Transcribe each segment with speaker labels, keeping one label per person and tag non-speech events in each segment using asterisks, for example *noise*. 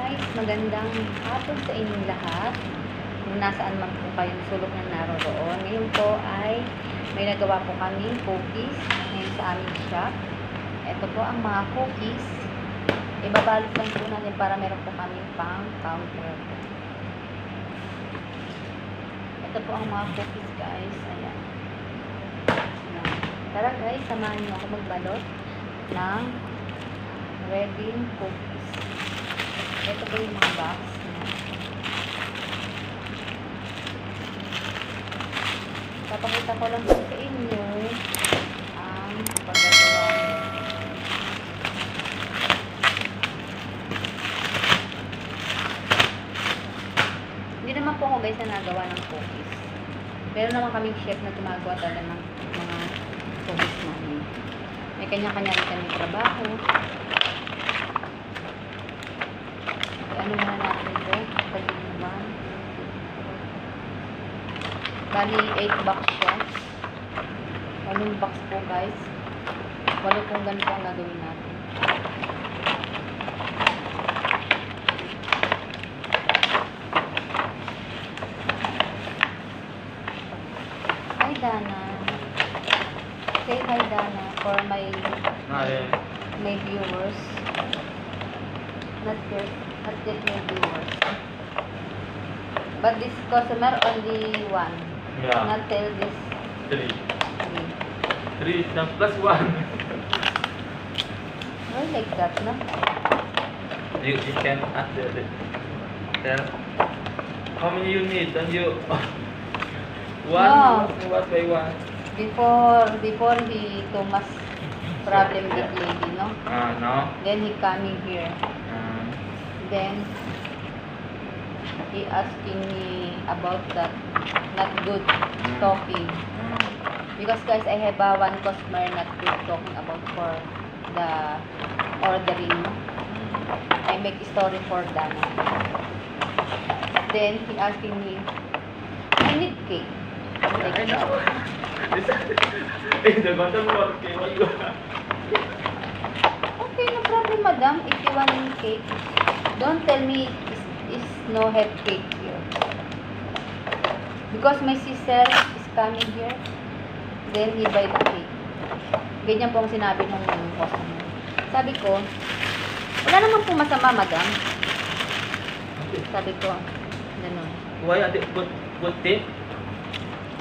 Speaker 1: guys, magandang hapon sa inyong lahat. Nasaan man po kayo sulok na naroroon. Ngayon po ay may nagawa po kami cookies ngayon sa aming shop. Ito po ang mga cookies. Ibabalot lang po natin para meron po kami pang counter. Ito po ang mga cookies guys. Ayan. Tara guys, samahan niyo ako magbalot ng wedding cookies. Ito po yung mga box. Papakita ko lang sa inyo ang paggagawa. Hindi naman po ako guys na nagawa ng cookies. Meron naman kaming chef na gumagawa talaga ng mga cookies namin. May kanya-kanya rin kami trabaho. ano na natin ito, pag-inuman. Bali, 8 box siya. Walong box po guys. Walo pong ganito ang gagawin natin. Hi Dana. Say hi Dana for my
Speaker 2: Hi.
Speaker 1: my viewers. Not yet, not yet my viewers. But this customer only one.
Speaker 2: Yeah.
Speaker 1: Not tell this
Speaker 2: Three.
Speaker 1: three.
Speaker 2: Three na plus one.
Speaker 1: Why like that, no?
Speaker 2: You, you can ask the, the tell how many you need and you *laughs* one
Speaker 1: No.
Speaker 2: one by one.
Speaker 1: Before, before he much problem with lady, no?
Speaker 2: Ah no.
Speaker 1: Then he coming here.
Speaker 2: Ah.
Speaker 1: Then he asking me about that. Not good talking. Because guys, I have uh, one customer not good talking about for the ordering. I make story for Dana. Then he asking me, I need cake. Like
Speaker 2: I know. *laughs* In the bottom working you.
Speaker 1: Okay, no problem, madam. If you want cake, don't tell me no have cake here. Because my sister is coming here, then he buy the cake. Ganyan po ang sinabi ng customer. Sabi ko, wala naman po masama, madam. Sabi ko, ganun.
Speaker 2: Why are they put put tape?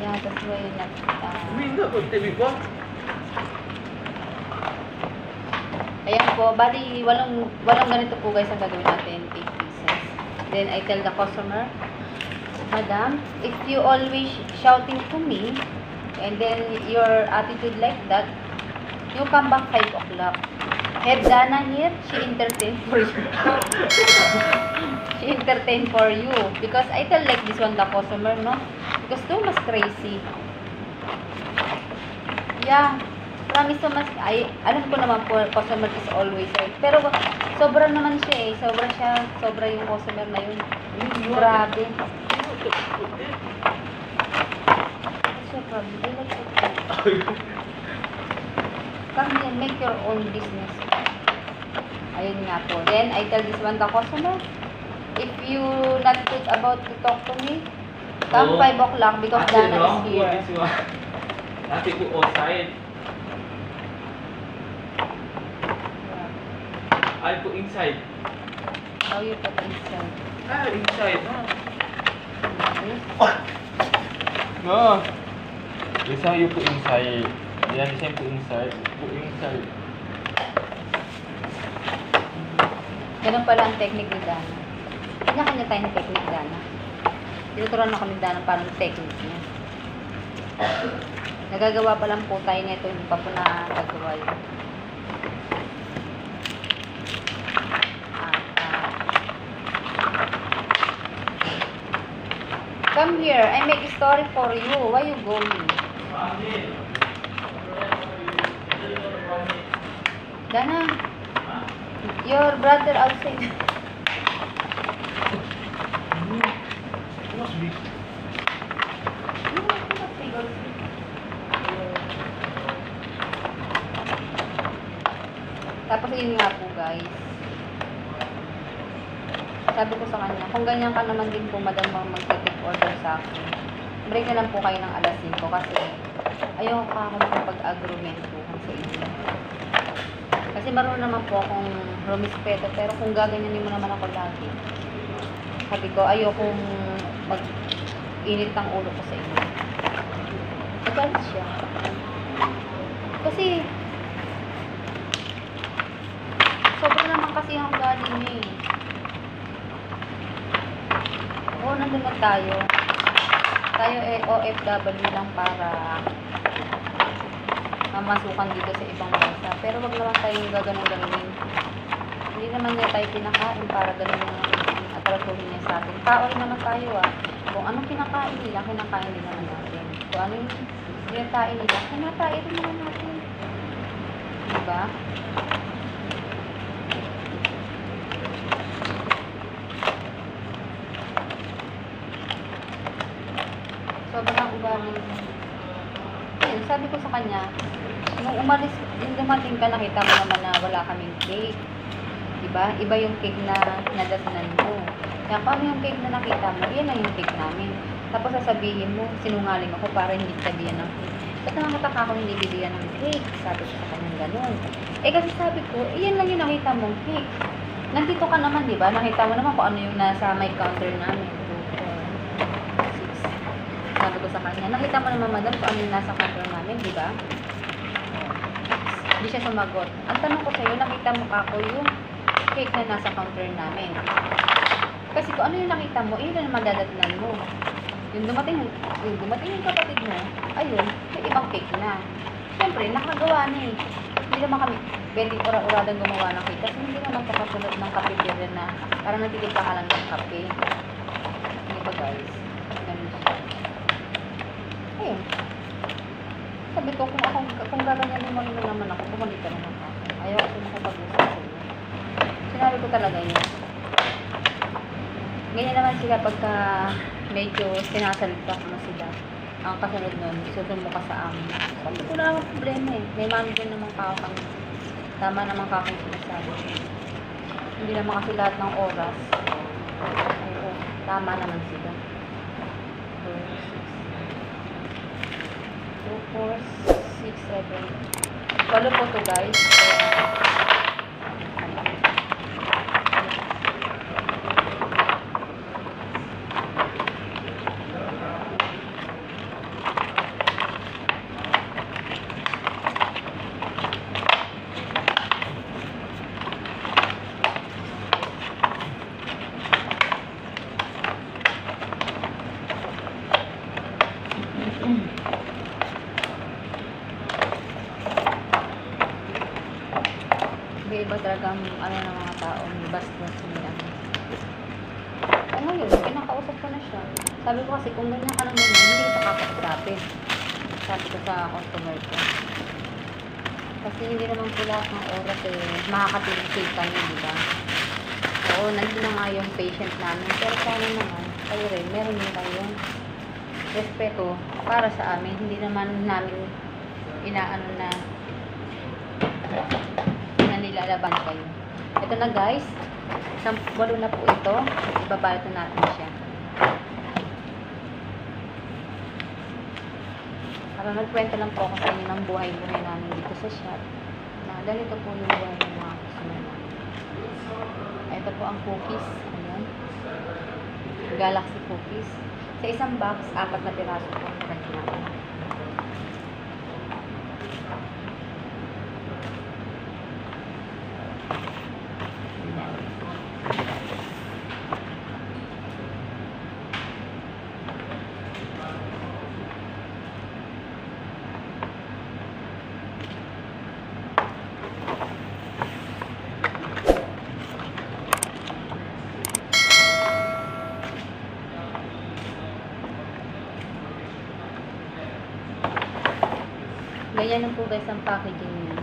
Speaker 1: Yeah, that's why not, uh,
Speaker 2: We not put tape before.
Speaker 1: Ayan po, bali, walang, walang ganito po guys ang gagawin natin, 8 pieces. Then, I tell the customer, Madam, if you always shouting to me, and then your attitude like that, you come back 5 o'clock. Have Dana here, she entertain for you. *laughs* she entertain for you. Because I tell like this one the customer, no? Because too much crazy. Yeah. Promise much, ay, alam ko naman po, customer is always right. Pero, sobra naman siya eh. Sobra siya, sobra yung customer na yun. Grabe. Problem? They like it. Come here, make your own business. Ayun nga po. Then, I tell this one the customer, if you not good about to talk to me, come
Speaker 2: Oh.
Speaker 1: 5 o'clock because Dana is here.
Speaker 2: Ate po outside. I put inside.
Speaker 1: How you put inside?
Speaker 2: Ah, inside.
Speaker 1: Okay.
Speaker 2: No. This one you put inside. Yeah, this one put inside. Put inside.
Speaker 1: Ganun pala ang technique ni Dana. Kanya-kanya tayong technique, Dana. Tinuturuan ako ni Dana paano yung technique niya. Nagagawa pa lang po tayo nito, hindi pa po nakagawa yun. Come here, I make a story for you. Why you going? Dana, your brother outside.
Speaker 2: Must be.
Speaker 1: Tapos yun nga po guys. sabi ko sa kanya, kung ganyan ka naman din po, madam, mag-take order sa akin, break na lang po kayo ng alas 5 kasi ayoko pa ako kung sa inyo. Kasi marunong naman po akong rumispeto, pero kung gaganyanin mo naman ako lagi, sabi ko, ayokong mag-init ng ulo ko sa inyo. Nagalit siya. Kasi, sobra naman kasi ang galing niya eh. Na tayo. Tayo eh, OFW lang para mamasukan dito sa ibang bansa. Pero wag naman tayong gaganon ganunin. Hindi naman niya tayo pinakain para ganun yung atratuhin niya sa atin. Tao rin naman tayo ah. Kung anong kinakain nila, kinakain din naman natin. Kung ano yung kinakain nila, kinakain rin naman natin. Diba? Sobrang ugali. Ayun, sabi ko sa kanya, nung umalis, yung dumating ka, nakita mo naman na wala kaming cake. Diba? Iba yung cake na nadatnan mo. Kaya kung ano yung cake na nakita mo, yan lang yung cake namin. Tapos sasabihin mo, sinungaling ako para hindi sabihan ng cake. Ba't naman kataka ko hindi bibigyan ng cake? Sabi ko sa kanya ganun. Eh kasi sabi ko, eh, yan lang yung nakita mong cake. Nandito ka naman, di ba? Nakita mo naman kung ano yung nasa may counter namin. 2, 4, 6. Sabi ko sa kanya, nakita mo naman madam kung ano yung nasa counter namin, di ba? Hindi siya sumagot. Ang tanong ko sa'yo, nakita mo ako yung cake na nasa counter namin. Kasi kung ano yung nakita mo, yun ang madadatnan mo. Yung dumating, yung dumating yung kapatid mo, ayun, may ibang cake na. Siyempre, nakagawa na eh. Hindi naman kami, pwedeng ura-uradang gumawa ng cake. Kasi hindi naman kapatulad ng kape na parang natitigpa ka lang ng kape. Hindi ba guys? Ayun. Sabi ko, kung ako, kung gaganyanin mo rin naman ako, bumalik ka naman ako. Ayaw ko makapag-usap sa iyo. Sinabi ko talaga yun. Ganyan naman sila pagka medyo sinasalita ko na sila. Ang kasunod nun, susunod mo ka sa amin. Sabi ko, wala namang problema eh. May manager naman ka ako. Tama naman ka akong sinasabi. Hindi naman kasi lahat ng oras. Ay, oh, tama naman sila. 2, 4, 6, 7. Walo po to guys. Kaya, ano. Iba talaga ang ano ng mga tao, bastos nila. Eh ngayon, kinakausap ko na siya. Sabi ko kasi kung ganyan ka naman, hindi kita kakausapin. Sabi ko sa customer ko. Kasi hindi naman po lahat ng oras eh, makakatilig kami, di ba? Oo, nandun na nga yung patient namin. Pero sana naman, kayo rin, meron din kayong respeto para sa amin. Hindi naman namin inaano na na nilalaban kayo. Ito na guys, isang walo na po ito. Ibabalot na natin siya. Para nagkwento lang po ako sa inyo ng buhay-buhay namin dito sa shop. Na ganito po yung buhay ng mga customer namin. Ito po ang cookies. Ayan. Galaxy cookies. Sa isang box, apat na piraso po ang natin. Ganyan lang po guys ang packaging niya.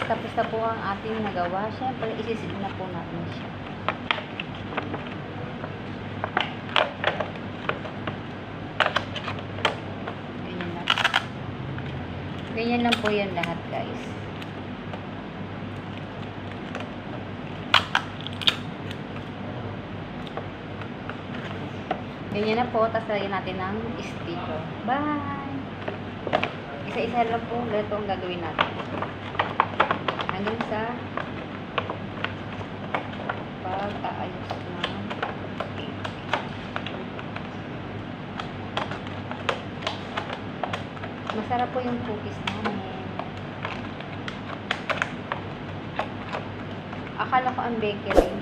Speaker 1: Guys, tapos na po ang ating nagawa. Siyempre, isisid na po natin siya. Ganyan lang. Ganyan lang po yan lahat guys. Ganyan na po, tapos lagyan natin ng sticker. Bye! Isa-isa lang po, ganito ang gagawin natin. Hanggang sa pag-aayos ng Masarap po yung cookies namin. Akala ko ang bakery.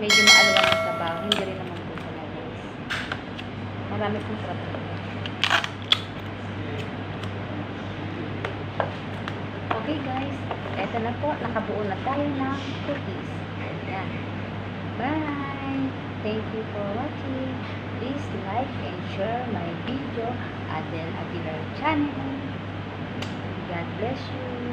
Speaker 1: Medyo maalaga ng sabaw. Hindi rin naman po sa guys. Marami pong sarap po. Okay guys, eto na po, nakabuo na tayo ng cookies. Ayan. Bye! Thank you for watching. Please like and share my video at then Aguilar channel. God bless you.